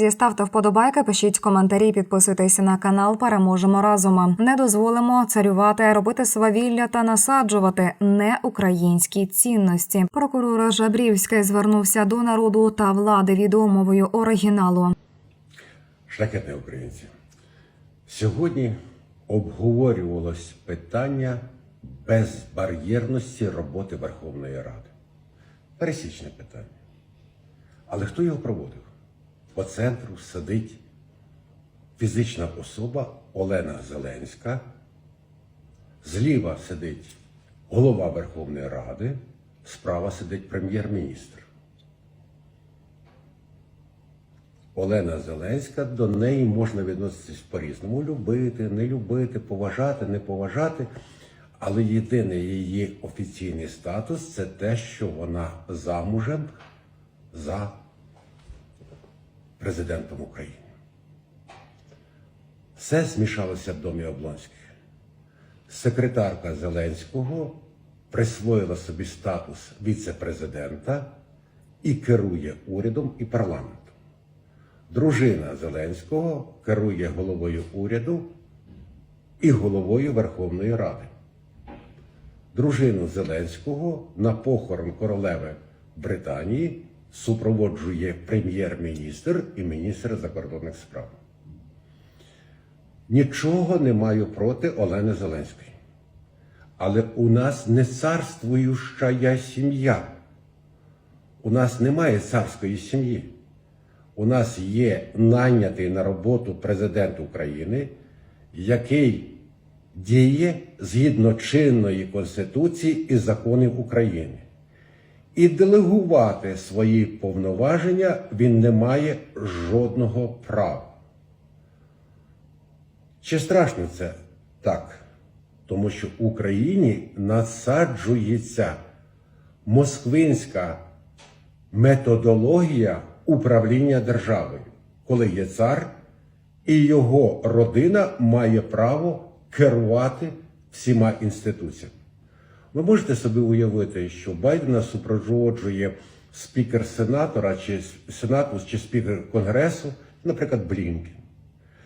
Друзі, ставте вподобайки, пишіть коментарі, підписуйтесь на канал. Переможемо разом. Не дозволимо царювати, робити свавілля та насаджувати неукраїнські цінності. Прокурор Жабрівський звернувся до народу та влади відомовою оригіналу. Шляхетні українці. Сьогодні обговорювалось питання безбар'єрності роботи Верховної Ради. Пересічне питання. Але хто його проводив? По центру сидить фізична особа Олена Зеленська. Зліва сидить голова Верховної Ради, справа сидить прем'єр-міністр. Олена Зеленська, до неї можна відноситись по-різному. Любити, не любити, поважати, не поважати. Але єдиний її офіційний статус це те, що вона замужем за президентом України. Все змішалося в домі Облонських. Секретарка Зеленського присвоїла собі статус віце-президента і керує урядом і парламентом. Дружина Зеленського керує головою уряду і головою Верховної Ради. Дружину Зеленського на похорон королеви Британії супроводжує прем'єр-міністр і міністр закордонних справ. Нічого не маю проти Олени Зеленської. Але у нас не царствуюча сім'я. У нас немає царської сім'ї. У нас є найнятий на роботу президент України, який діє згідно чинної Конституції і законів України. І делегувати свої повноваження він не має жодного права. Чи страшно це так? Тому що в Україні насаджується москвинська методологія управління державою, коли є цар, і його родина має право керувати всіма інституціями. Ви можете собі уявити, що Байдена супроводжує спікер сенатора чи сенату чи спікер конгресу, наприклад, Блінкен,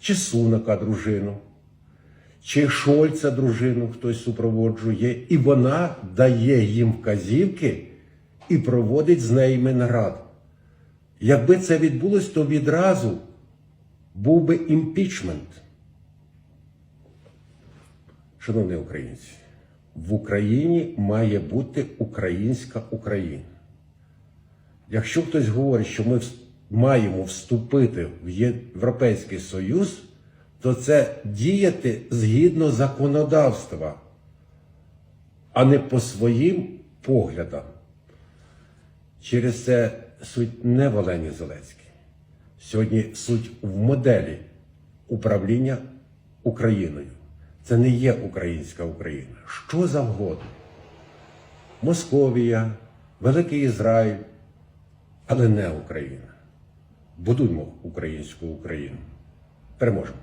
чи Сунака дружину, чи Шольца дружину хтось супроводжує, і вона дає їм вказівки і проводить з ними нараду. Якби це відбулось, то відразу був би імпічмент. Шановні українці, в Україні має бути українська Україна. Якщо хтось говорить, що ми маємо вступити в Європейський Союз, то це діяти згідно законодавства, а не по своїм поглядам. Через це суть не в Олені Зеленській. Сьогодні суть в моделі управління Україною. Це не є українська Україна. Що завгодно. Московія, Великий Ізраїль, але не Україна. Будуймо українську Україну. Переможемо.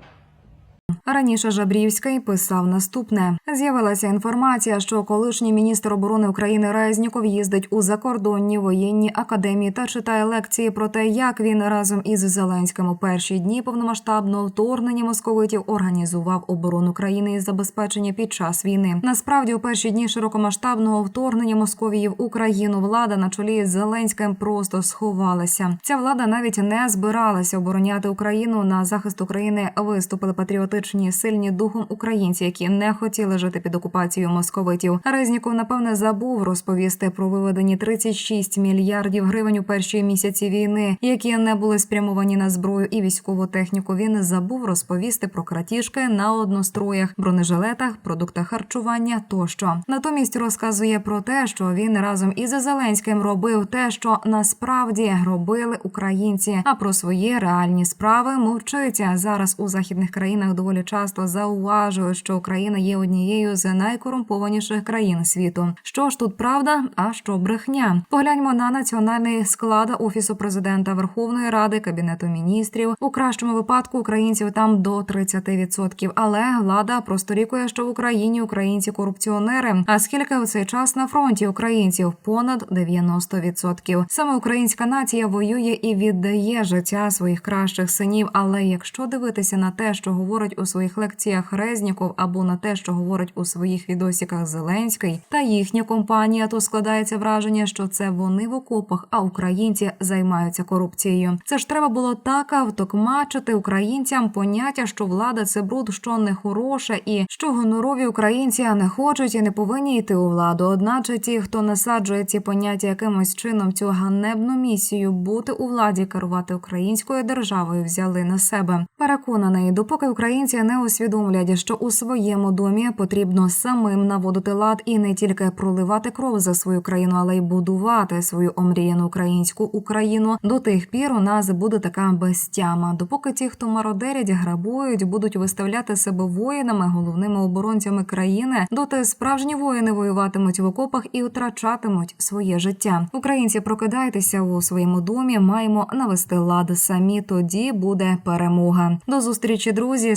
Раніше Жабрівський писав наступне: з'явилася інформація, що колишній міністр оборони України Резніков їздить у закордонні воєнні академії та читає лекції про те, як він разом із Зеленським у перші дні повномасштабного вторгнення московитів організував оборону країни і забезпечення під час війни. Насправді, у перші дні широкомасштабного вторгнення Московії в Україну влада на чолі з Зеленським просто сховалася. Ця влада навіть не збиралася обороняти Україну на захист України. Виступили патріотичні сильні духом українці, які не хотіли жити під окупацією московитів. Резніков, напевне, забув розповісти про виведені 36 мільярдів гривень у перші місяці війни, які не були спрямовані на зброю і військову техніку. Він забув розповісти про кратіжки на одностроях, бронежилетах, продуктах харчування тощо. Натомість розказує про те, що він разом із Зеленським робив те, що насправді робили українці. А про свої реальні справи мовчиться зараз у західних країнах доволі часто зауважують, що Україна є однією з найкорумпованіших країн світу. Що ж тут правда, а що брехня? Погляньмо на національний склад офісу президента Верховної Ради, кабінету міністрів. У кращому випадку українців там до 30%. Але влада просторікує, що в Україні українці корупціонери. А скільки у цей час на фронті українців? Понад 90%. Саме українська нація воює і віддає життя своїх кращих синів. Але якщо дивитися на те, що говорить у своїх лекціях Резніков, або на те, що говорить у своїх відосиках Зеленський та їхня компанія, то складається враження, що це вони в окопах, а українці займаються корупцією. Це ж треба було так автокмачити українцям поняття, що влада це бруд, що не хороше, і що гонорові українці не хочуть і не повинні йти у владу. Одначе ті, хто насаджує ці поняття якимось чином цю ганебну місію бути у владі, керувати українською державою, взяли на себе. Переконаний, допоки українці не усвідомлять, що у своєму домі потрібно самим наводити лад і не тільки проливати кров за свою країну, але й будувати свою омріяну українську Україну. До тих пір у нас буде така безтяма. Допоки ті, хто мародерять, грабують, будуть виставляти себе воїнами, головними оборонцями країни, доти справжні воїни воюватимуть в окопах і втрачатимуть своє життя. Українці, прокидайтеся у своєму домі. Маємо навести лад самі. Тоді буде перемога. До зустрічі, друзі.